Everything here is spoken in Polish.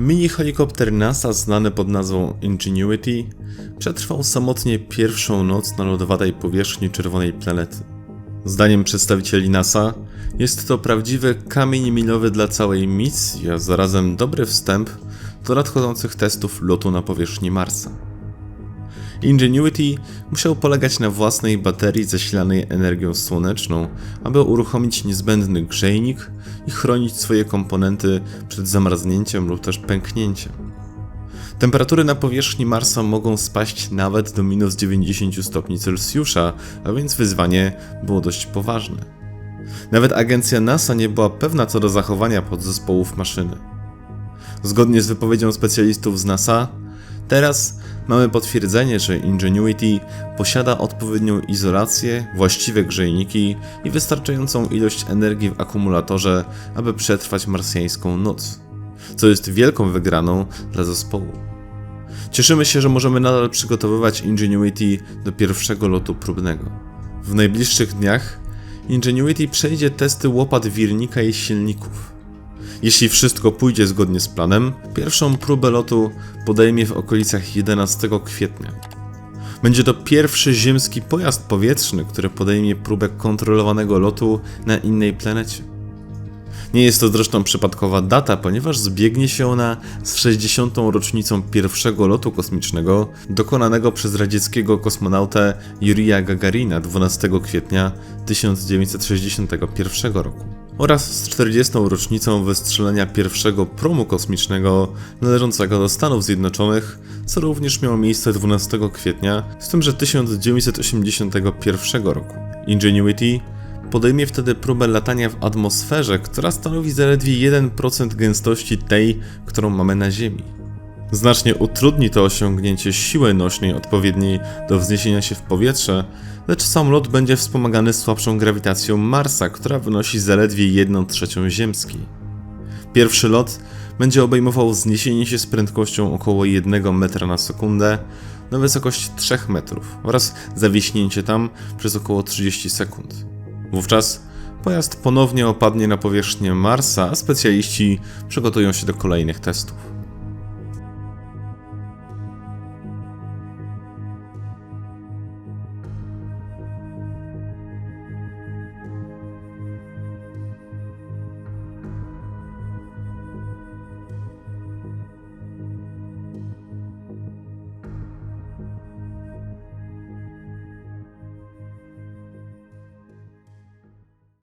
Mini helikopter NASA znany pod nazwą Ingenuity przetrwał samotnie pierwszą noc na lodowatej powierzchni czerwonej planety. Zdaniem przedstawicieli NASA jest to prawdziwy kamień milowy dla całej misji, a zarazem dobry wstęp do nadchodzących testów lotu na powierzchni Marsa. Ingenuity musiał polegać na własnej baterii zasilanej energią słoneczną, aby uruchomić niezbędny grzejnik i chronić swoje komponenty przed zamarznięciem lub też pęknięciem. Temperatury na powierzchni Marsa mogą spaść nawet do minus 90 stopni Celsjusza, a więc wyzwanie było dość poważne. Nawet agencja NASA nie była pewna co do zachowania podzespołów maszyny. Zgodnie z wypowiedzią specjalistów z NASA, teraz mamy potwierdzenie, że Ingenuity posiada odpowiednią izolację, właściwe grzejniki i wystarczającą ilość energii w akumulatorze, aby przetrwać marsjańską noc, co jest wielką wygraną dla zespołu. Cieszymy się, że możemy nadal przygotowywać Ingenuity do pierwszego lotu próbnego. W najbliższych dniach Ingenuity przejdzie testy łopat wirnika i silników. Jeśli wszystko pójdzie zgodnie z planem, pierwszą próbę lotu podejmie w okolicach 11 kwietnia. Będzie to pierwszy ziemski pojazd powietrzny, który podejmie próbę kontrolowanego lotu na innej planecie. Nie jest to zresztą przypadkowa data, ponieważ zbiegnie się ona z 60. rocznicą pierwszego lotu kosmicznego dokonanego przez radzieckiego kosmonautę Jurija Gagarina 12 kwietnia 1961 roku oraz z 40. rocznicą wystrzelenia pierwszego promu kosmicznego należącego do Stanów Zjednoczonych, co również miało miejsce 12 kwietnia, z tym że 1981 roku. Ingenuity podejmie wtedy próbę latania w atmosferze, która stanowi zaledwie 1% gęstości tej, którą mamy na Ziemi. Znacznie utrudni to osiągnięcie siły nośnej odpowiedniej do wzniesienia się w powietrze, lecz sam lot będzie wspomagany słabszą grawitacją Marsa, która wynosi zaledwie 1 trzecią ziemskiej. Pierwszy lot będzie obejmował wzniesienie się z prędkością około 1 metra na sekundę na wysokość 3 metrów oraz zawiśnięcie tam przez około 30 sekund. Wówczas pojazd ponownie opadnie na powierzchnię Marsa, a specjaliści przygotują się do kolejnych testów.